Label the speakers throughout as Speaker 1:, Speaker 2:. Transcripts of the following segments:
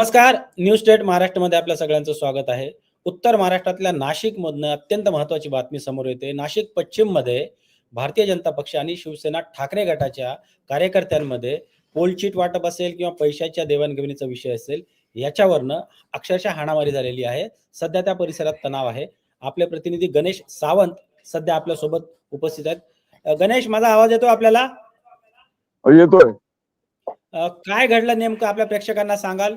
Speaker 1: नमस्कार. News state महाराष्ट्रामध्ये आपल्या सगळ्यांचं स्वागत आहे. उत्तर महाराष्ट्रातल्या नाशिकमधनं अत्यंत महत्वाची बातमी समोर येते. नाशिक पश्चिममध्ये भारतीय जनता पक्ष आणि शिवसेना ठाकरे गटाच्या कार्यकर्त्यांमध्ये पोलचीट वाटप असेल किंवा पैशाच्या देवाणघेवाणीचा विषय असेल याच्यावरनं अक्षरशः हाणामारी झालेली आहे. सध्या त्या परिसरात तणाव आहे. आपले प्रतिनिधी गणेश सावंत सध्या आपल्यासोबत उपस्थित आहेत. गणेश माझा आवाज येतो आपल्याला?
Speaker 2: येतोय.
Speaker 1: काय घडलं नेमकं? आपल्या प्रेक्षकांना सांगाल.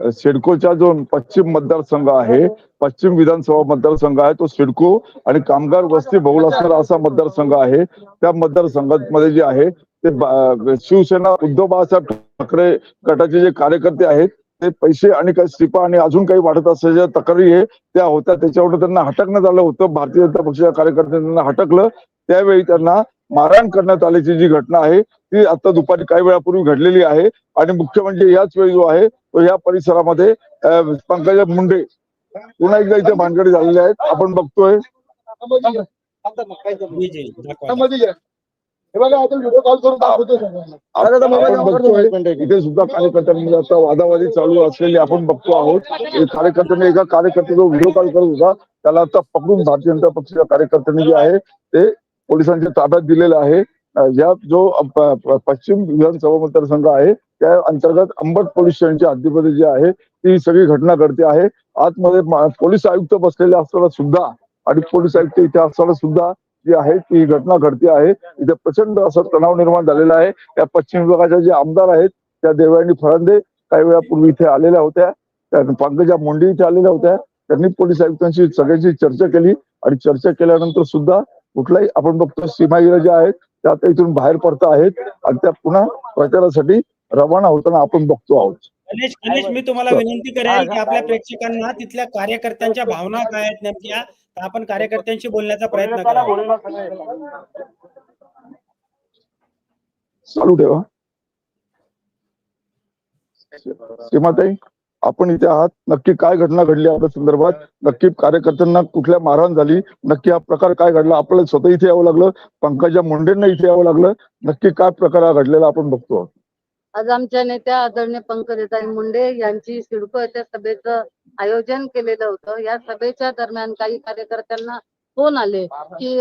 Speaker 2: सिडकोचा जो पश्चिम मतदारसंघ आहे पश्चिम विधानसभा मतदारसंघ आहे तो सिडको आणि कामगार वस्ती बहुल असणारा असा मतदारसंघ आहे. त्या मतदारसंघामध्ये जे आहे ते शिवसेना उद्धव बाळासाहेब ठाकरे गटाचे जे कार्यकर्ते आहेत ते पैसे आणि काही स्टिपा आणि अजून काही वाढत असल्याच्या तक्रारी आहे त्या होत्या. त्याच्यावर त्यांना हटकण्यात आलं होतं. भारतीय जनता पक्षाच्या कार्यकर्त्यांना हटकलं. त्यावेळी त्यांना मारहाण करण्यात आल्याची जी घटना आहे ती आता दुपारी काही वेळापूर्वी घडलेली आहे आणि मुख्य म्हणजे याच वेळी जो आहे तो या परिसरामध्ये पंकजा मुंडे पुन्हा एकदा इथे भानगडी झालेल्या आहेत. आपण बघतोय. इथे सुद्धा कार्यकर्त्यांमध्ये आता वादावादी चालू असलेली आपण बघतो आहोत. हे कार्यकर्त्यांनी एका कार्यकर्त्याचा व्हिडिओ कॉल करत होता त्याला आता पकडून भारतीय जनता पक्षाच्या कार्यकर्त्यांनी जे आहे ते पोलिसांच्या ताब्यात दिलेलं आहे. ज्या जो पश्चिम विधानसभा मतदारसंघ आहे त्या अंतर्गत अंबड पोलीस स्टेशनची हद्दीमध्ये जी आहे ती सगळी घटना घडते आहे. आतमध्ये पोलीस आयुक्त बसलेले असताना सुद्धा आणि पोलीस आयुक्त इथे असताना सुद्धा जी आहे ती घटना घडते आहे. इथे प्रचंड असं तणाव निर्माण झालेला आहे. या पश्चिम विभागाच्या जे आमदार आहेत त्या देवयानी फरांदे काही वेळापूर्वी इथे आलेल्या होत्या. त्या पंकजा मुंडे इथे आलेल्या होत्या. त्यांनी पोलीस आयुक्तांशी सगळ्यांशी चर्चा केली आणि चर्चा केल्यानंतर सुद्धा कुठलाही आपण बघतो सीमागिरा ज्या आहेत त्या आता इथून बाहेर पडत आहेत आणि त्या पुन्हा प्रचारासाठी रवाना होताना आपण बघतो आहोत.
Speaker 1: गणेश गणेश मी तुम्हाला विनंती करेल की आपल्या प्रेक्षकांना तिथल्या कार्यकर्त्यांच्या भावना काय आहेत नेमक्या तर आपण कार्यकर्त्यांशी बोलण्याचा प्रयत्न करा.
Speaker 2: चालू ठेवा. सीमाताई? आपण इथे आहात. नक्की काय घटना घडली आपल्या संदर्भात? नक्की कार्यकर्त्यांना कुठल्या मारहाण झाली? नक्की हा प्रकार काय घडला? आपल्याला स्वतः इथे यावं लागलं? पंकजा मुंडेंना इथे यावं लागलं? नक्की काय प्रकार हा घडलेला आपण बघतो.
Speaker 3: आज आमच्या नेत्या आदरणीय देताई मुंडे यांची सिडको येथे सभेचं आयोजन केलेलं होतं. या सभेच्या दरम्यान काही कार्यकर्त्यांना फोन आले की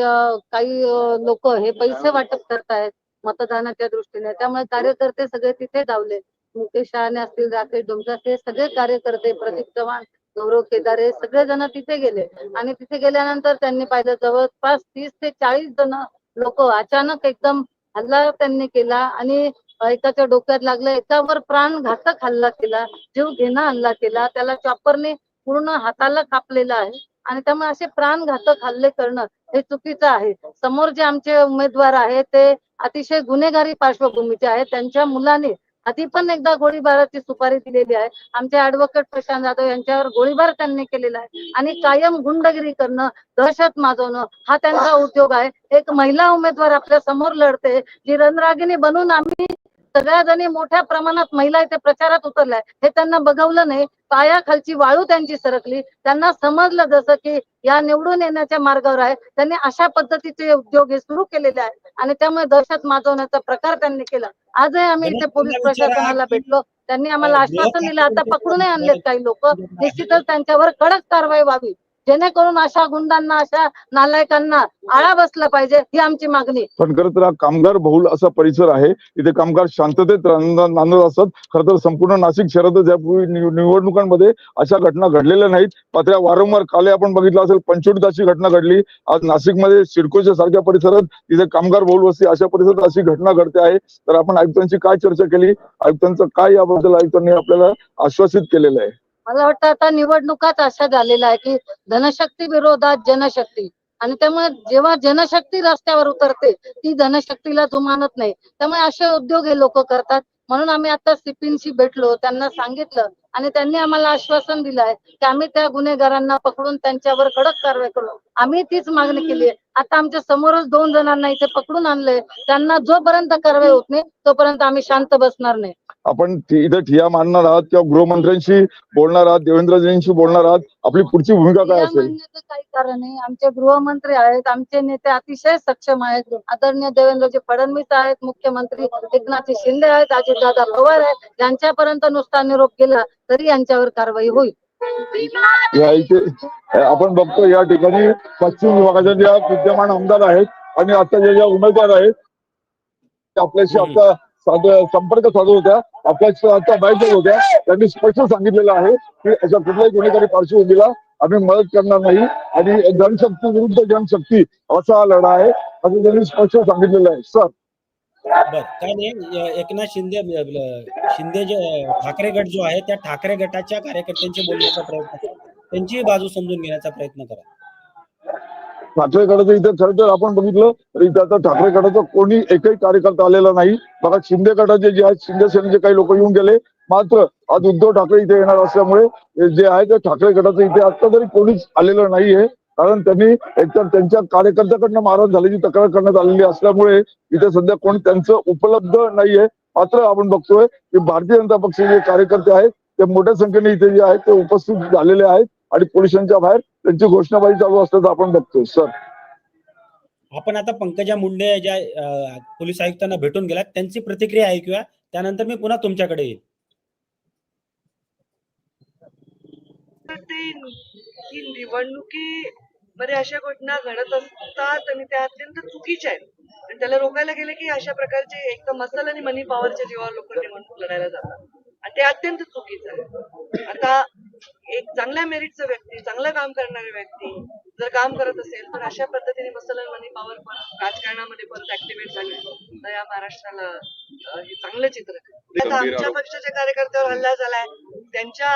Speaker 3: काही लोक हे पैसे वाटप करतायत मतदानाच्या दृष्टीने. त्यामुळे कार्यकर्ते सगळे तिथे धावले. मुकेश शहाणे असतील राकेश डोमसा हे सगळे कार्यकर्ते प्रदीप चव्हाण गौरव केदारे सगळे जण तिथे गेले. आणि तिथे गेल्यानंतर त्यांनी पाहिलं जवळपास तीस ते चाळीस जण लोक अचानक एकदम हल्ला त्यांनी केला आणि एकाच्या डोक्यात लागलं एकावर प्राण घातक हल्ला केला जीव घेणा हल्ला केला त्याला चॉपरने पूर्ण हाताला कापलेलं आहे आणि त्यामुळे असे प्राणघातक हल्ले करणं हे चुकीचं आहे. समोर जे आमचे उमेदवार आहेत ते अतिशय गुन्हेगारी पार्श्वभूमीचे आहेत. त्यांच्या मुलाने आधी पण एकदा गोळीबाराची सुपारी दिलेली आहे. आमचे ऍडव्होकेट प्रशांत जाधव यांच्यावर गोळीबार त्यांनी केलेला आहे. आणि कायम गुंडगिरी करणं दहशत माजवणं हा त्यांचा उद्योग आहे. एक महिला उमेदवार आपल्यासमोर लढते. जी रणरागिणी बनून आम्ही सगळ्या जणी मोठ्या प्रमाणात महिला इथे प्रचारात उतरल्या. हे त्यांना बघवलं नाही. पायाखालची वाळू त्यांची सरकली. त्यांना समजलं जसं की या निवडून येण्याच्या मार्गावर आहे. त्यांनी अशा पद्धतीचे उद्योग हे सुरू केलेले आहे आणि त्यामुळे दहशत माजवण्याचा प्रकार त्यांनी केला. आजही आम्ही इथे पोलीस प्रशासनाला भेटलो. त्यांनी आम्हाला आश्वासन दिलं आता पकडूनही आणलेत काही लोक. निश्चितच त्यांच्यावर कडक कारवाई व्हावी. जेणेकरून अशा गुंडांना अशा नालायकांना आळा बसला पाहिजे ही आमची मागणी.
Speaker 2: पण खरं तर हा कामगार बहुल असा परिसर आहे इथे कामगार शांततेत नांदत असतात. खरं तर संपूर्ण नाशिक शहरातच यापूर्वी निवडणुकांमध्ये अशा घटना घडलेल्या नाहीत. पात्र वारंवार काल आपण बघितलं असेल पंचवटीत अशी घटना घडली. आज नाशिकमध्ये सिडकोच्या सारख्या परिसरात तिथे कामगार बहुल वस्ती अशा परिसरात अशी घटना घडते आहे. तर आपण आयुक्तांची काय चर्चा केली? आयुक्तांचं काय याबद्दल आयुक्तांनी आपल्याला आश्वासित केलेलं आहे?
Speaker 3: मला वाटतं आता निवडणुकाच अशा झालेल्या आहे की धनशक्ती विरोधात जनशक्ती. आणि त्यामुळे जेव्हा जनशक्ती रस्त्यावर उतरते ती धनशक्तीला जुमानत नाही. त्यामुळे असे उद्योग हे लोक करतात. म्हणून आम्ही आता सिपींशी भेटलो त्यांना सांगितलं आणि त्यांनी आम्हाला आश्वासन दिलं आहे की आम्ही त्या गुन्हेगारांना पकडून त्यांच्यावर कडक कारवाई करू. आम्ही तीच मागणी केली आहे. आता आमच्या समोरच दोन जणांना इथे पकडून आणलंय. त्यांना जोपर्यंत कारवाई होत नाही तोपर्यंत आम्ही शांत बसणार नाही.
Speaker 2: आपण इथे ठिया मांडणार आहात किंवा गृहमंत्र्यांशी बोलणार आहात देवेंद्रजींशी बोलणार आहात आपली पुढची भूमिका काय असेल?
Speaker 3: काही कारण नाही. आमचे गृहमंत्री आहेत आमचे नेते अतिशय सक्षम आहेत. आदरणीय देवेंद्रजी फडणवीस आहेत मुख्यमंत्री एकनाथ शिंदे आहेत अजितदादा पवार आहेत. यांच्यापर्यंत नुसता निरोप गेला तरी यांच्यावर कारवाई होईल.
Speaker 2: या इथे आपण बघतो या ठिकाणी पश्चिम विभागाच्या ज्या विद्यमान आमदार आहेत आणि आता ज्या ज्या उमेदवार आहेत आपल्याशी
Speaker 1: हम्म.
Speaker 2: संपर्क साधू होत्या. आपल्याशी बाहेर होत्या. त्यांनी स्पष्ट सांगितलेलं आहे की अशा कुठल्याही गुन्हेगारी पार्श्वभूमीला आम्ही मदत करणार नाही. आणि जनशक्ती विरुद्ध जनशक्ती असा हा लढा आहे. असं त्यांनी स्पष्ट सांगितलेलं आहे. सर
Speaker 1: बर काय नाही एकनाथ शिंदे शिंदे जे ठाकरे गट जो आहे त्या ठाकरे गटाच्या कार्यकर्त्यांशी बोलण्याचा प्रयत्न करा. त्यांची बाजू समजून घेण्याचा प्रयत्न करा.
Speaker 2: ठाकरे गटाचं इथे खरं तर आपण बघितलं तर इथे आता ठाकरे गटाचा कोणी एकही कार्यकर्ता आलेला नाही. बघा शिंदे गटाचे जे आहेत शिंदे सेनेचे काही लोक येऊन गेले. मात्र आज उद्धव ठाकरे इथे येणार असल्यामुळे जे आहे ते ठाकरे गटाचं इथे आता तरी कोणीच आलेलं नाहीये. कारण त्यांनी एकतर त्यांच्या कार्यकर्त्याकडनं मारहाण झाल्याची तक्रार करण्यात आलेली असल्यामुळे इथे सध्या कोणी त्यांचं उपलब्ध नाहीये. मात्र आपण बघतोय की भारतीय जनता पक्षाचे जे कार्यकर्ते आहेत ते मोठ्या संख्येने इथे जे आहेत ते उपस्थित झालेले आहेत. आणि पोलिसांच्या बाहेर त्यांची घोषणाबाजी चालू असल्याचं आपण बघतोय सर.
Speaker 1: आपण आता पंकजा मुंडे ज्या पोलीस आयुक्तांना भेटून गेलात त्यांची प्रतिक्रिया ऐकूया. त्यानंतर मी पुन्हा तुमच्याकडे येईल
Speaker 4: ही निवडणुकीमध्ये अशा घटना घडत असतात आणि त्या अत्यंत चुकीच्या आहेत. आणि त्याला रोखायला गेले की अशा प्रकारचे एक तर मसल आणि मनी पॉवरच्या जीवावर लोक निवडणूक लढायला जातात. आणि ते अत्यंत चुकीचं आहे. आता एक चांगल्या मेरिटचा व्यक्ती चांगलं काम करणारे व्यक्ती जर काम करत असेल तर अशा पद्धतीने मसल मनी पॉवर पण राजकारणामध्ये परत ऍक्टिव्हेट झाले. तर या महाराष्ट्राला हे चांगलं चित्र. आता आमच्या पक्षाच्या कार्यकर्त्यावर हल्ला झालाय. त्यांच्या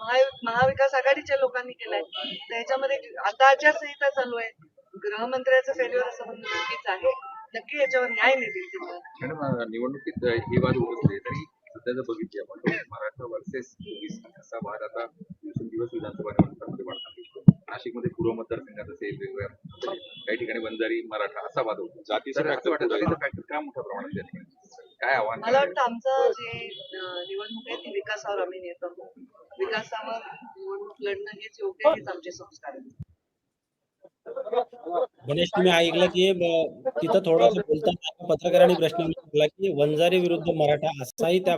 Speaker 4: महा- महाविकास आघाडीच्या लोकांनी केलाय. तर ह्याच्यामध्ये आता आचारसंहिता चालू आहे. गृहमंत्र्याचं फेल्युअर असं म्हणणं चुकीचं आहे. नक्की याच्यावर न्याय मिळतील
Speaker 5: निवडणुकीत हे वाद होत असले तरी सध्या जर बघितले आपण. मराठा वर्सेस ओबीसी असा वाद आता दिवसेंदिवस विधानसभा निवडणुकांमध्ये वाढतात दिसतो नाशिकमध्ये पूर्व मतदारसंघात असेल वेगवेगळ्या काही ठिकाणी बंजारी मराठा असा वाद होतो. तर असं वाटतं जातीचं फॅक्टर का मोठ्या प्रमाणात काय आव्हान
Speaker 4: मला वाटतं आमचं जे निवडणूक आहे ती विकासावर आम्ही नेतो. विकासावर निवडणूक लढणं हेच योग्य हेच आमचे संस्कार आहेत.
Speaker 1: गणेश तुम्ही ऐकलं की तिथं थोडंसं बोलताना पत्रकारांनी प्रश्न विचारला की वंजारी विरुद्ध मराठा असाही त्या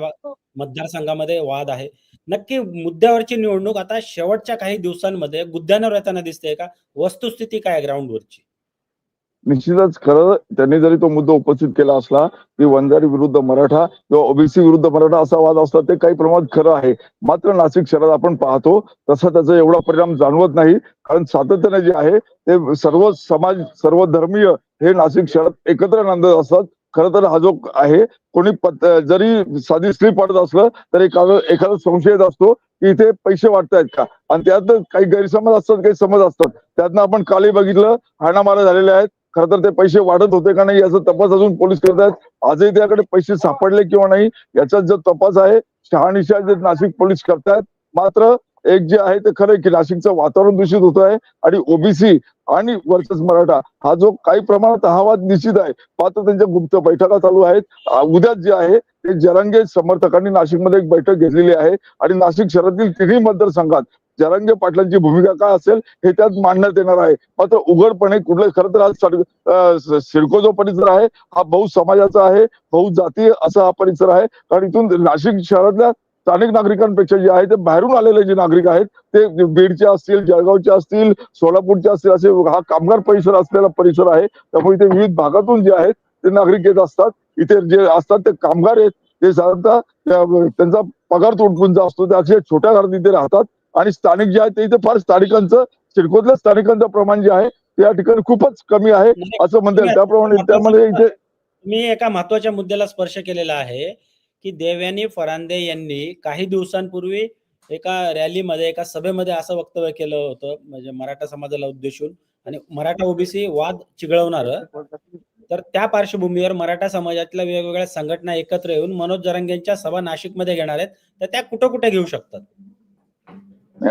Speaker 1: मतदारसंघामध्ये वाद आहे. नक्की मुद्द्यावरची निवडणूक आता शेवटच्या काही दिवसांमध्ये गुद्द्यांवर येताना दिसते का? वस्तुस्थिती काय ग्राउंडवरची
Speaker 2: निश्चितच खरं त्यांनी जरी तो मुद्दा उपस्थित केला असला की वंजारी विरुद्ध मराठा किंवा ओबीसी विरुद्ध मराठा असा वाद असला ते काही प्रमाणात खरं आहे. मात्र नाशिक शहरात आपण पाहतो तसा त्याचा एवढा परिणाम जाणवत नाही. कारण सातत्याने जे आहे ते सर्व समाज सर्व धर्मीय हे नाशिक शहरात एकत्र नांदत असतात. खर तर हा जो आहे कोणी पत- जरी साधी स्त्री पडत असलं तरी एखादा संशय असतो की इथे पैसे वाटतायत का? आणि त्यात काही गैरसमज असतात काही समज असतात. त्यातनं आपण कालही बघितलं हाणामारा झालेले आहेत. खर तर ते पैसे वाढत होते का नाही याचा तपास अजून पोलीस करत आहेत. आजही त्याकडे पैसे सापडले किंवा नाही याचा जो तपास आहे शहानिशा जे नाशिक पोलीस करतायत मात्र एक जे आहे ते खरं की नाशिकचं वातावरण दूषित होत आहे आणि ओबीसी आणि वर्सेस मराठा हा जो काही प्रमाणात हा निश्चित आहे मात्र त्यांच्या गुप्त बैठका चालू आहेत. उद्या जे आहे ते जरंगे समर्थकांनी नाशिकमध्ये एक बैठक घेतलेली आहे आणि नाशिक शहरातील तिन्ही मतदारसंघात जरांगे पाटलांची भूमिका काय असेल हे त्यात मांडण्यात येणार आहे. मात्र उघडपणे कुठलं खरं तर आज सिडको जो परिसर आहे हा बहु समाजाचा आहे बहुजातीय असा हा परिसर आहे. कारण इथून नाशिक शहरातल्या स्थानिक नागरिकांपेक्षा जे आहे ते बाहेरून आलेले जे नागरिक आहेत ते बीडचे असतील जळगावचे असतील सोलापूरचे असतील असे हा कामगार परिसर असलेला परिसर आहे. त्यामुळे इथे विविध भागातून जे आहेत ते नागरिक येत असतात. इथे जे असतात ते कामगार आहेत. ते साधारणतः त्यांचा पगार तुटपुंजा असतो. ते असे छोट्या घरात इथे राहतात. आणि स्थानिक जे आहेत ते इथे फार स्थानिकांचं सिडकोतल्या स्थानिकांचं प्रमाण जे आहे ते या ठिकाणी खूपच कमी आहे असं म्हणता येईल. त्याप्रमाणे त्यामध्ये इथे
Speaker 1: मी एका महत्त्वाच्या मुद्द्याला स्पर्श केलेला आहे की देवयानी फरांदे यांनी काही दिवसांपूर्वी एका रॅलीमध्ये एका सभेमध्ये असं वक्तव्य केलं होतं म्हणजे मराठा समाजाला उद्देशून आणि मराठा ओबीसी वाद चिघळवणार. तर त्या पार्श्वभूमीवर मराठा समाजातल्या वेगवेगळ्या संघटना एकत्र येऊन मनोज जरांगेंच्या सभा नाशिकमध्ये घेणार आहेत तर त्या कुठं कुठे घेऊ शकतात?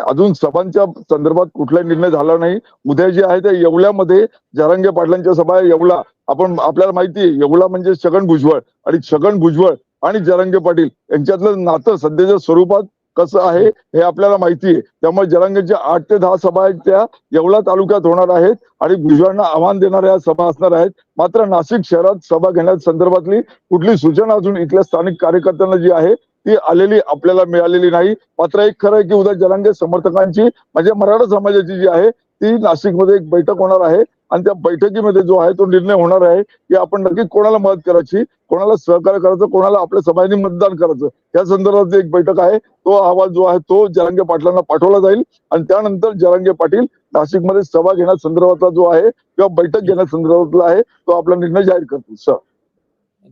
Speaker 2: अजून सभांच्या संदर्भात कुठलाही निर्णय झाला नाही. उद्या जे आहे ते येवल्यामध्ये जरांगे पाटलांच्या सभा येवला. आपण आपल्याला माहिती आहे येवला म्हणजे छगन भुजबळ आणि छगन भुजबळ आणि जरांगे पाटील यांच्यातलं नातं सध्याच्या स्वरूपात कसं आहे हे आपल्याला माहिती आहे. त्यामुळे जरांगेच्या आठ ते दहा सभा आहेत त्या येवला तालुक्यात होणार आहेत आणि भुजबळांना आव्हान देणाऱ्या सभा असणार आहेत. मात्र नाशिक शहरात सभा घेण्याच्या संदर्भातली कुठली सूचना अजून इथल्या स्थानिक कार्यकर्त्यांना जी आहे ती आलेली आपल्याला मिळालेली नाही. मात्र एक खरं आहे की उद्या जलांगे समर्थकांची म्हणजे मराठा समाजाची जी आहे ती नाशिकमध्ये एक बैठक होणार आहे. आणि त्या बैठकीमध्ये जो आहे तो निर्णय होणार आहे की आपण नक्की कोणाला मदत करायची कोणाला सहकार्य करायचं कोणाला आपल्या समाजाने मतदान करायचं. या संदर्भात एक बैठक आहे. तो अहवाल जो आहे तो जरांगे पाटलांना पाठवला जाईल. आणि त्यानंतर जरांगे पाटील नाशिकमध्ये सभा घेण्यासंदर्भातला जो आहे किंवा बैठक घेण्यासंदर्भातला आहे तो आपला निर्णय जाहीर करतील. सर.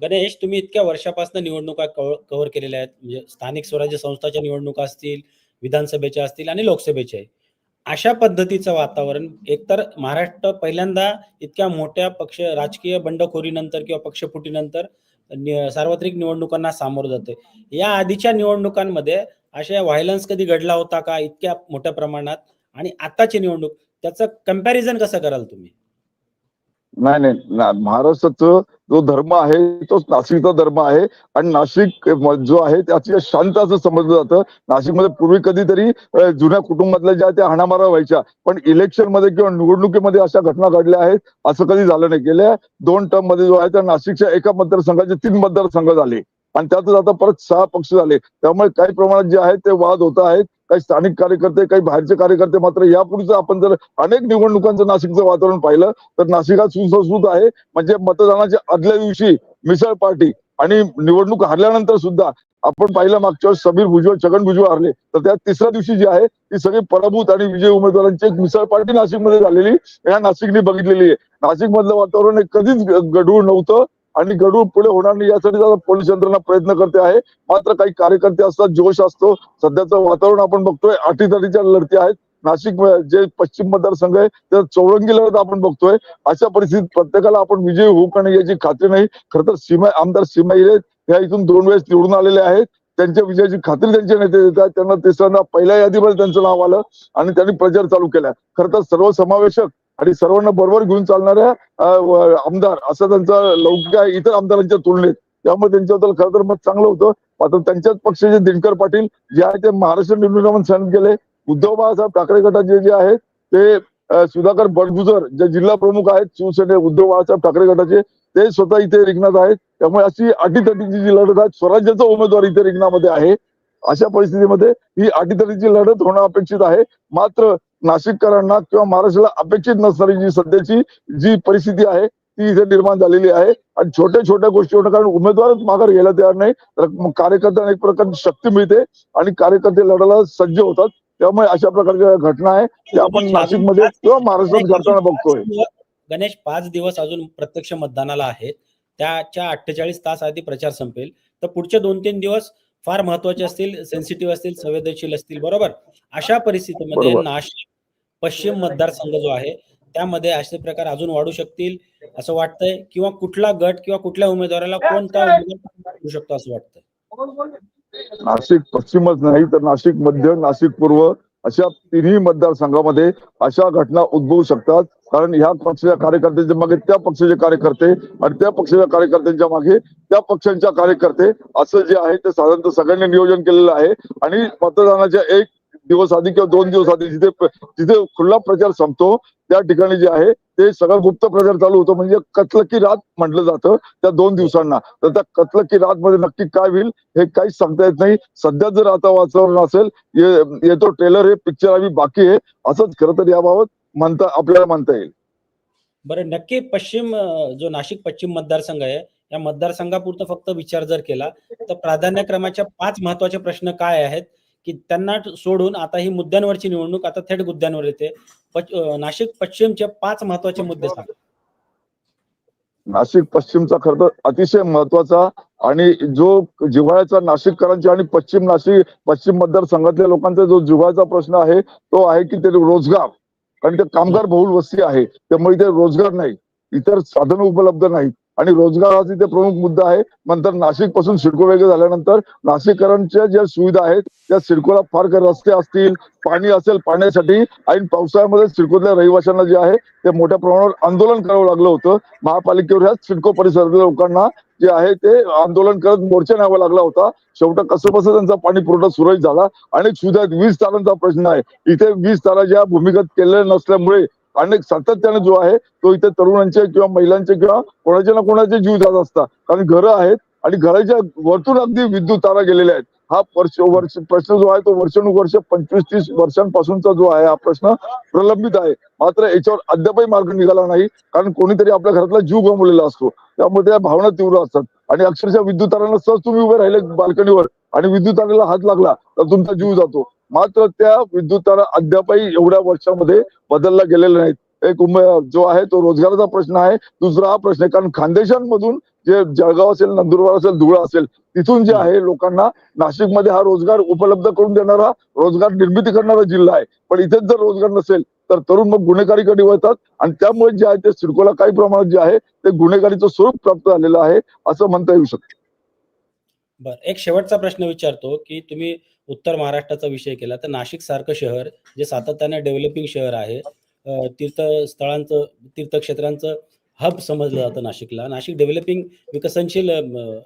Speaker 1: गणेश तुम्ही इतक्या वर्षापासून निवडणुका कव्हर केलेल्या आहेत. म्हणजे स्थानिक स्वराज्य संस्थाच्या निवडणुका असतील विधानसभेच्या असतील आणि लोकसभेच्या अशा पद्धतीचं वातावरण एकतर महाराष्ट्र पहिल्यांदा इतक्या मोठ्या पक्ष राजकीय बंडखोरीनंतर किंवा पक्षफुटीनंतर सार्वत्रिक निवडणुकांना सामोरं जाते या आधीच्या निवडणुकांमध्ये अशा व्हायलन्स कधी घडला होता का? इतक्या मोठ्या प्रमाणात आणि आताची निवडणूक त्याचं कंपॅरिझन कसं कराल तुम्ही?
Speaker 2: नाही नाही महाराष्ट्राचं जो धर्म आहे तो नाशिकचा धर्म आहे. आणि नाशिक जो आहे त्याची शांत असं समजलं जातं. नाशिकमध्ये पूर्वी कधीतरी जुन्या कुटुंबातल्या ज्या त्या हाणामारा व्हायच्या पण इलेक्शनमध्ये किंवा निवडणुकीमध्ये अशा घटना घडल्या आहेत असं कधी झालं नाही. गेल्या दोन टर्ममध्ये जो आहे त्या नाशिकच्या एका मतदारसंघाचे तीन मतदारसंघ झाले. आणि त्यातच आता परत सहा पक्ष झाले. त्यामुळे काही प्रमाणात जे आहे ते वाद होत आहेत. काही स्थानिक कार्यकर्ते काही बाहेरचे कार्यकर्ते मात्र यापूर्वीच आपण जर अनेक निवडणुकांचं नाशिकचं वातावरण पाहिलं तर नाशिकात सुसंस्कृत आहे. म्हणजे मतदानाच्या आदल्या दिवशी मिसळ पार्टी आणि निवडणूक हरल्यानंतर सुद्धा आपण पाहिलं मागच्या वेळेस समीर भुजबळ छगन भुजबळ हरले. तर त्या तिसऱ्या दिवशी जी आहे ती सगळी पराभूत आणि विजय उमेदवारांची एक मिसळ पार्टी नाशिकमध्ये झालेली. या नाशिकने बघितलेली आहे. नाशिक मधलं वातावरण हे कधीच गढूळ नव्हतं. आणि गडूळ पुढे होणार नाही यासाठी पोलीस यंत्रणा प्रयत्न करते आहे. मात्र काही कार्यकर्ते असतात जोश असतो. सध्याचं वातावरण आपण बघतोय. अटीतटीच्या लढती आहेत. नाशिक जे पश्चिम मतदारसंघ आहे त्या चौरंगी लढत आपण बघतोय. अशा परिस्थितीत प्रत्येकाला आपण विजयी होऊ का नाही याची खात्री नाही. खरं तर सीमा आमदार सीमा हिरे या इथून दोन वेळेस निवडून आलेले आहेत. त्यांच्या विजयाची खात्री त्यांचे नेते देतात त्यांना तिसऱ्यांदा पहिल्या यादीमध्ये त्यांचं नाव आलं आणि त्यांनी प्रचार चालू केला. खरं तर सर्वसमावेशक आणि सर्वांना बरोबर घेऊन चालणाऱ्या आमदार असं त्यांचा लौकिक आहे इतर आमदारांच्या तुलनेत. त्यामुळे त्यांच्याबद्दल खरं तर मत चांगलं होतं. मात्र त्यांच्याच पक्षाचे दिनकर पाटील जे आहे ते महाराष्ट्र निवडणुकांमध्ये सहन केले उद्धव बाळासाहेब ठाकरे गटाचे जे आहेत ते सुधाकर बडगुजर जे जिल्हा प्रमुख आहेत शिवसेने उद्धव बाळासाहेब ठाकरे गटाचे ते स्वतः इथे रिंगणात आहेत. त्यामुळे अशी अटीतटीची जी लढत आहे स्वराज्याचा उमेदवार इथे रिंगणामध्ये आहे. अशा परिस्थितीमध्ये ही अटीतटीची लढत होणं अपेक्षित आहे. मात्र नाशिककरांना किंवा महाराष्ट्राला अपेक्षित नसणारी जी सध्याची जी परिस्थिती आहे ती इथे निर्माण झालेली आहे. आणि छोट्या छोट्या गोष्टी होणं कारण उमेदवारच माघार घ्यायला तयार नाही तर कार्यकर्त्यांना एक प्रकारची शक्ती मिळते आणि कार्यकर्ते लढायला सज्ज होतात. त्यामुळे अशा प्रकारच्या घटना आहे त्या आपण नाशिकमध्ये किंवा महाराष्ट्रात घडताना बघतोय.
Speaker 1: गणेश पाच दिवस अजून प्रत्यक्ष मतदानाला आहेत. त्याच्या अठ्ठेचाळीस तास आधी प्रचार संपेल. तर पुढचे दोन तीन दिवस फार महत्त्वाचे असतील सेन्सिटिव्ह असतील संवेदनशील असतील बरोबर? अशा परिस्थितीमध्ये. नाशिक पश्चिम मतदारसंघ जो आहे त्यामध्ये असे प्रकार अजून वाढू शकतील असं वाटतंय? किंवा कुठला गट किंवा कुठल्या उमेदवाराला कोणता उमेदवार शकतो असं वाटतंय?
Speaker 2: नाशिक पश्चिमच नाही तर नाशिक मध्य नाशिक पूर्व अशा तिन्ही मतदारसंघामध्ये अशा घटना उद्भवू शकतात. कारण ह्या पक्षाच्या कार्यकर्त्यांच्या मागे त्या पक्षाचे कार्यकर्ते आणि त्या पक्षाच्या कार्यकर्त्यांच्या मागे त्या पक्षांच्या कार्यकर्ते असं जे आहे ते साधारणतः सगळ्यांनी नियोजन केलेलं आहे. आणि मतदानाच्या एक दिवस आधी किंवा दोन दिवस आधी जिथे जिथे खुला प्रचार संपतो त्या ठिकाणी जे आहे ते सगळं गुप्त प्रचार चालू होतो. म्हणजे कतलकी रात म्हटलं जातं त्या दोन दिवसांना. तर त्या कतलकी रात मध्ये नक्की काय होईल हे काहीच सांगता येत नाही. सध्या जर आता वातावरण असेल येतो ट्रेलर हे पिक्चर आम्ही बाकी आहे. असंच खरं तर याबाबत म्हणता आपल्याला म्हणता येईल.
Speaker 1: बरं नक्की पश्चिम जो नाशिक पश्चिम मतदारसंघ आहे या मतदारसंघापुरतं फक्त विचार जर केला तर प्राधान्यक्रमाच्या पाच महत्त्वाचे प्रश्न काय आहेत? की त्यांना सोडून आता ही मुद्द्यांवरची निवडणूक आता थेट मुद्द्यांवर येते. नाशिक पश्चिमचे पाच महत्त्वाचे मुद्दे सांगा.
Speaker 2: नाशिक पश्चिमचा खर्च तर अतिशय महत्त्वाचा आणि जो जिव्हाळ्याचा नाशिककरांच्या आणि पश्चिम नाशिक पश्चिम मतदारसंघातल्या लोकांचा जो जिव्हाळ्याचा प्रश्न आहे तो आहे की ते रोजगार. कारण ते कामगार बहुल वस्ती आहे. त्यामुळे इथे रोजगार नाही. इतर साधन उपलब्ध नाहीत. आणि रोजगाराचा इथे प्रमुख मुद्दा आहे. नंतर नाशिकपासून सिडको वेगळे झाल्यानंतर नाशिककरांच्या ज्या सुविधा आहेत त्या सिडकोला फार काही रस्ते असतील पाणी असेल पाण्यासाठी आणि पावसाळ्यामध्ये सिडकोतल्या रहिवाशांना जे आहे ते मोठ्या प्रमाणावर आंदोलन करावं लागलं होतं. महापालिकेवर ह्या सिडको परिसरातील लोकांना जे आहे ते आंदोलन करत मोर्चा न्यावा लागला होता. शेवटा कसं बसं त्यांचा पाणी पुरवठा सुरळीत झाला अनेक सुविधा आहेत. वीज तारांचा प्रश्न आहे. इथे वीज तारा ज्या भूमिगत केलेल्या नसल्यामुळे आणि सातत्याने जो आहे तो इथे तरुणांचे किंवा महिलांचे किंवा कोणाचे ना कोणाचे जीव जात असतात कारण घरं आहेत आणि घराच्या वरतून अगदी विद्युत तारा गेलेल्या आहेत. हा वर्ष वर्ष प्रश्न जो आहे तो वर्षानुवर्ष पंचवीस तीस वर्षांपासूनचा जो आहे हा प्रश्न प्रलंबित आहे. मात्र याच्यावर अद्यापही मार्ग निघाला नाही. कारण कोणीतरी आपल्या घरातला जीव गमवलेला असतो. त्यामुळे त्या भावना तीव्र असतात. आणि अक्षरशः विद्युत तारांना सहज तुम्ही उभे राहिले बाल्कनीवर आणि विद्युत तारेला हात लागला तर तुमचा जीव जातो. मात्र त्या विद्युताना अद्यापही एवढ्या वर्षामध्ये बदलला गेलेला नाहीत एक जो आहे तो रोजगाराचा प्रश्न आहे. दुसरा हा प्रश्न आहे कारण खानदेशांमधून जे जळगाव असेल नंदुरबार असेल धुळा असेल तिथून जे आहे लोकांना नाशिकमध्ये हा रोजगार उपलब्ध करून देणारा रोजगार निर्मिती करणारा जिल्हा आहे. पण इथेच जर रोजगार नसेल तर तरुण मग गुन्हेगारीकडे वळतात? आणि त्यामुळे जे आहे ते सिडकोला काही प्रमाणात जे आहे ते गुन्हेगारीचं स्वरूप प्राप्त झालेलं आहे असं म्हणता येऊ शकतं.
Speaker 1: बर एक शेवटचा प्रश्न विचारतो की तुम्ही उत्तर महाराष्ट्राचा विषय केला तर नाशिक सारखं शहर जे सातत्याने डेव्हलपिंग शहर आहे तीर्थस्थळांचं तीर्थक्षेत्रांचं हब समजलं जातं नाशिकला. नाशिक डेव्हलपिंग विकसनशील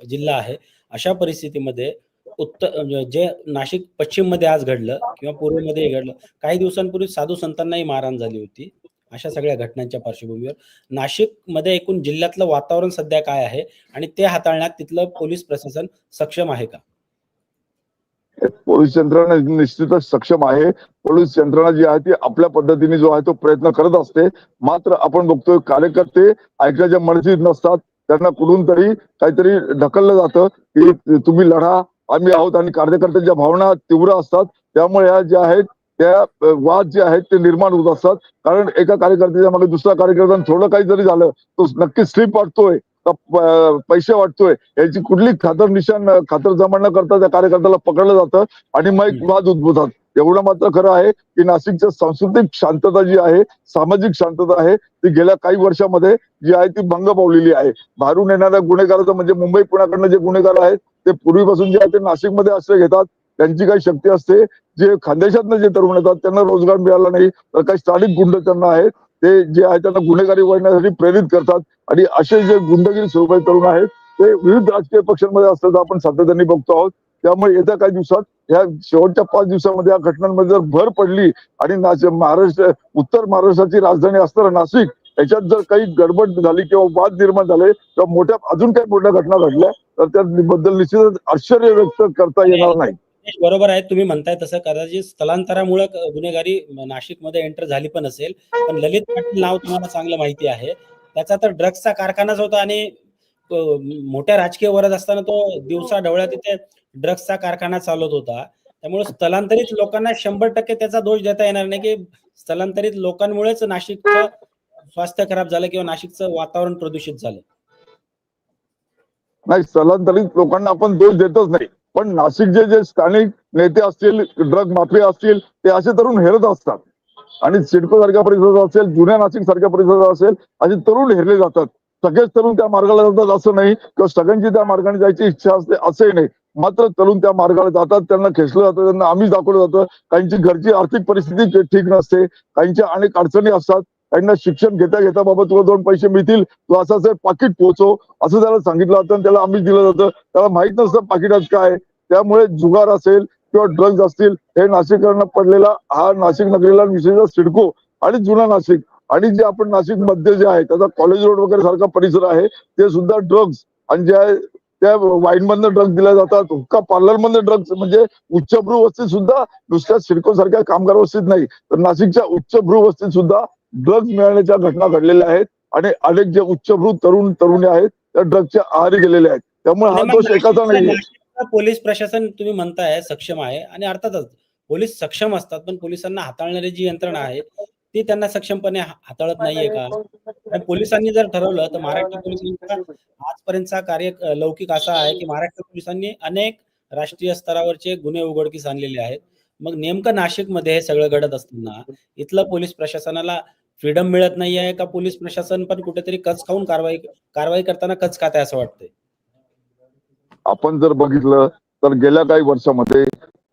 Speaker 1: जिल्हा आहे. अशा परिस्थितीमध्ये उत्तर म्हणजे जे नाशिक पश्चिममध्ये आज घडलं किंवा पूर्वेमध्येही घडलं काही दिवसांपूर्वी साधू संतांनाही मारहाण झाली होती अशा सगळ्या घटनांच्या पार्श्वभूमीवर. नाशिकमध्ये एकूण जिल्ह्यातलं वातावरण सध्या काय आहे आणि ते हाताळण्यात तिथलं पोलीस प्रशासन सक्षम आहे का?
Speaker 2: पोलीस यंत्रणा निश्चितच सक्षम आहे. पोलीस यंत्रणा जी आहे ती आपल्या पद्धतीने जो आहे तो प्रयत्न करत असते. मात्र आपण बघतोय कार्यकर्ते ऐकण्याच्या मर्जीत नसतात. त्यांना कुठून तरी काहीतरी ढकललं जातं की तुम्ही लढा आम्ही आहोत आणि कार्यकर्त्यांच्या भावना तीव्र असतात. त्यामुळे ह्या ज्या आहेत त्या वाद जे आहेत ते निर्माण होत असतात. कारण एका कार्यकर्त्याच्या मागे दुसरा कार्यकर्ता थोडं काही जरी झालं तो नक्कीच स्लिप वाटतोय. पैसे वाटतोय. याची कुठली खातर निशाण खातर जमा न करता त्या कार्यकर्त्याला पकडलं जातं आणि मग एक वाद उद्भवतात. एवढं मात्र खरं आहे की नाशिकच्या सांस्कृतिक शांतता जी आहे सामाजिक शांतता आहे ती गेल्या काही वर्षामध्ये जी आहे ती भंग पावलेली आहे. बाहेरून येणाऱ्या गुन्हेगाराचं म्हणजे मुंबई पुण्याकडनं जे गुन्हेगार आहेत ते पूर्वीपासून जे आहे ते नाशिकमध्ये आश्रय घेतात. त्यांची काही शक्ती असते. जे खानदेशातनं जे तरुण येतात त्यांना रोजगार मिळाला नाही. तर काही स्थानिक गुंड त्यांना आहेत. ते जे आहे त्यांना गुन्हेगारी वळण्यासाठी प्रेरित करतात. आणि असे जे गुंडगिरी स्वरूपाचे तरुण आहेत ते विविध राजकीय पक्षांमध्ये असल्याचं आपण सातत्याने बघतो आहोत. त्यामुळे येत्या काही दिवसात या शेवटच्या पाच दिवसामध्ये या घटनांमध्ये जर भर पडली आणि महाराष्ट्र उत्तर महाराष्ट्राची राजधानी असणारा नाशिक याच्यात जर काही गडबड झाली किंवा वाद निर्माण झाले किंवा मोठ्या अजून काही मोठ्या घटना घडल्या तर त्याबद्दल निश्चितच आश्चर्य व्यक्त करता येणार नाही.
Speaker 1: बरोबर आहे तुम्ही म्हणताय तसं. कदाचित स्थलांतरामुळे गुन्हेगारी नाशिकमध्ये एंटर झाली पण असेल. पण ललित पाटील नाव तुम्हाला चांगलं माहिती आहे. त्याचा तर ड्रग्सचा कारखानाच होता आणि मोठ्या राजकीय वरद असताना तो दिवसा ढवळ्या तिथे ड्रग्सचा कारखाना चालवत होता. त्यामुळे स्थलांतरित लोकांना शंभर टक्के त्याचा दोष देता येणार नाही की स्थलांतरित लोकांमुळेच नाशिकचं स्वास्थ्य खराब झालं किंवा नाशिकचं वातावरण प्रदूषित झालं.
Speaker 2: नाही स्थलांतरित लोकांना आपण दोष देतच नाही. पण नाशिकचे जे स्थानिक नेते असतील ड्रग माफिया असतील ते असे तरुण हेरत असतात. आणि सिडको सारख्या परिसरात असेल जुन्या नाशिक सारख्या परिसरात असेल असे तरुण हेरले जातात. सगळेच तरुण त्या मार्गाला जातात असं नाही किंवा सगळ्यांची त्या मार्गाने जायची इच्छा असते असंही नाही. मात्र तरुण त्या मार्गाला जातात त्यांना खेचलं जातं त्यांना आम्ही दाखवलं जातं. काहींची घरची आर्थिक परिस्थिती ठीक नसते काहींच्या अनेक अडचणी असतात. त्यांना शिक्षण घेता घेता बाबा तुला दोन पैसे मिळतील तू असं असं पाकिट पोहोचव असं त्याला सांगितलं जातं आणि त्याला आम्ही दिलं जातं. त्याला माहीत नसतं पाकिटात काय त्यामुळे जुगार असेल किंवा ड्रग्ज असतील हे नाशिककरांना पडलेला हा नाशिक नगरीला विशेषतः सिडको आणि जुना नाशिक. आणि जे आपण नाशिकमध्ये जे आहे त्याचा कॉलेज रोड वगैरे सारखा परिसर आहे ते सुद्धा ड्रग्ज आणि ज्या त्या वाईन मधनं ड्रग्ज दिल्या जातात हुक्का पार्लर मधनं ड्रग्ज म्हणजे उच्चभ्रू वस्तीत सुद्धा नुसत्या सिडको सारख्या कामगार वस्तीत नाही. तर नाशिकच्या उच्चभ्रू वस्तीत सुद्धा ड्रग्ज मिळण्याच्या घटना घडलेल्या आहेत आणि अनेक जे उच्चभ्रू तरुण तरुणी आहेत त्या ड्रग्जच्या आहारी गेलेले आहेत. त्यामुळे हा दोष एकाचा नाही
Speaker 1: पोलीस प्रशासन तुम्ही म्हणताय सक्षम आहे आणि अर्थातच पोलीस सक्षम असतात पण पोलिसांना हाताळणारी जी यंत्रणा आहे ती त्यांना सक्षमपणे हाताळत नाहीये का? आणि पोलिसांनी जर ठरवलं तर महाराष्ट्र पोलिसांचा आजपर्यंतचा कार्य लौकिक असा आहे की महाराष्ट्र पोलिसांनी अनेक राष्ट्रीय स्तरावरचे गुन्हे उघडकीस आणलेले आहेत. मग नेमकं नाशिकमध्ये हे सगळं घडत असताना इथलं पोलीस प्रशासनाला फ्रीडम मिळत नाही आहे का पोलीस प्रशासन पण कुठेतरी कच खाऊन कारवाई कारवाई करताना कच खात आहे असं वाटतंय?
Speaker 2: आपण जर बघितलं तर गेल्या काही वर्षामध्ये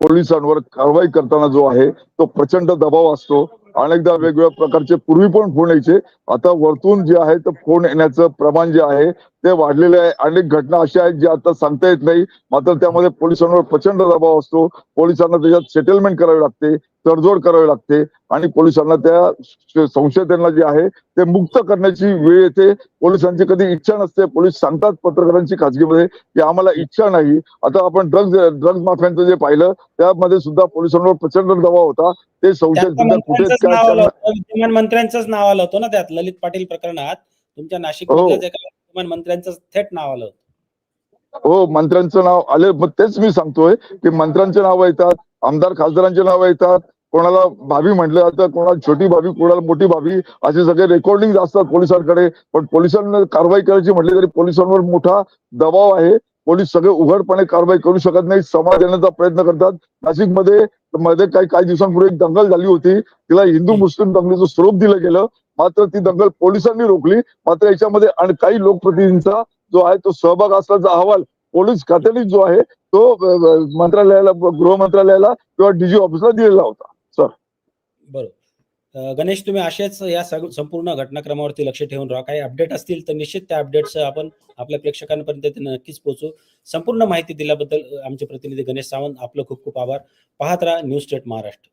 Speaker 2: पोलिसांवर कारवाई करताना जो आहे तो प्रचंड दबाव असतो. अनेकदा वेगवेगळ्या प्रकारचे पूर्वी पण फोन यायचे. आता वरतून जे आहे तर फोन येण्याचं प्रमाण जे आहे ते वाढलेलं आहे. अनेक घटना अशा आहेत ज्या आता सांगता येत नाही. मात्र त्यामध्ये पोलिसांवर प्रचंड दबाव असतो. पोलिसांना त्याच्यात सेटलमेंट करावी लागते तडजोड करावी लागते आणि पोलिसांना त्या संशयितांना जे आहे ते मुक्त करण्याची वेळ येते. पोलिसांची कधी इच्छा नसते. पोलीस सांगतात पत्रकारांची खाजगीमध्ये की आम्हाला इच्छा नाही. आता आपण ड्रग्ज ड्रग्ज माफियांचं जे पाहिलं त्यामध्ये सुद्धा पोलिसांवर प्रचंड दबाव होता. ते संशय सुद्धा कुठे
Speaker 1: मंत्र्यांचंच
Speaker 2: काय
Speaker 1: नाव आलं होतं. विद्यमान मंत्र्यांचंच नाव आलं होतं ना त्यात. ललित पाटील प्रकरणात. तुमच्या नाशिक
Speaker 2: हो.
Speaker 1: मंत्र्यांचं थेट नाव आलं होतं.
Speaker 2: हो मंत्र्यांचं नाव आले. मग तेच मी सांगतोय की मंत्र्यांचे नाव येतात आमदार खासदारांचे नाव येतात. कोणाला भाभी म्हटलं जातं कोणाला छोटी भाभी कोणाला मोठी भाभी असे सगळे रेकॉर्डिंग असतात पोलिसांकडे. पण पोलिसांना कारवाई करायची म्हटली तरी पोलिसांवर मोठा दबाव आहे. पोलीस सगळे उघडपणे कारवाई करू शकत नाही समाज देण्याचा प्रयत्न करतात. नाशिकमध्ये मध्ये काही काही दिवसांपूर्वी एक दंगल झाली होती. तिला हिंदू मुस्लिम दंगलीचं स्वरूप दिलं गेलं. मात्र ती दंगल पोलिसांनी रोखली. मात्र याच्यामध्ये आणि काही लोकप्रतिनिधींचा जो आहे तो सहभाग असल्याचा अहवाल पोलीस खात्याने जो आहे तो मंत्रालयाला गृह मंत्रालयाला किंवा डीजी ऑफिसला दिलेला होता.
Speaker 1: बरोबर. गणेश तुम्ही अशाच या संपूर्ण घटनाक्रमावरती लक्ष ठेवून राहा. काही अपडेट असतील तर निश्चित त्या अपडेट्स आपण आपल्या प्रेक्षकांपर्यंत नक्कीच पोहोचू संपूर्ण माहिती दिल्याबद्दल आमचे प्रतिनिधी गणेश सावंत आपलं खूप खूप आभार. पाहत राहा न्यूज स्टेट महाराष्ट्र.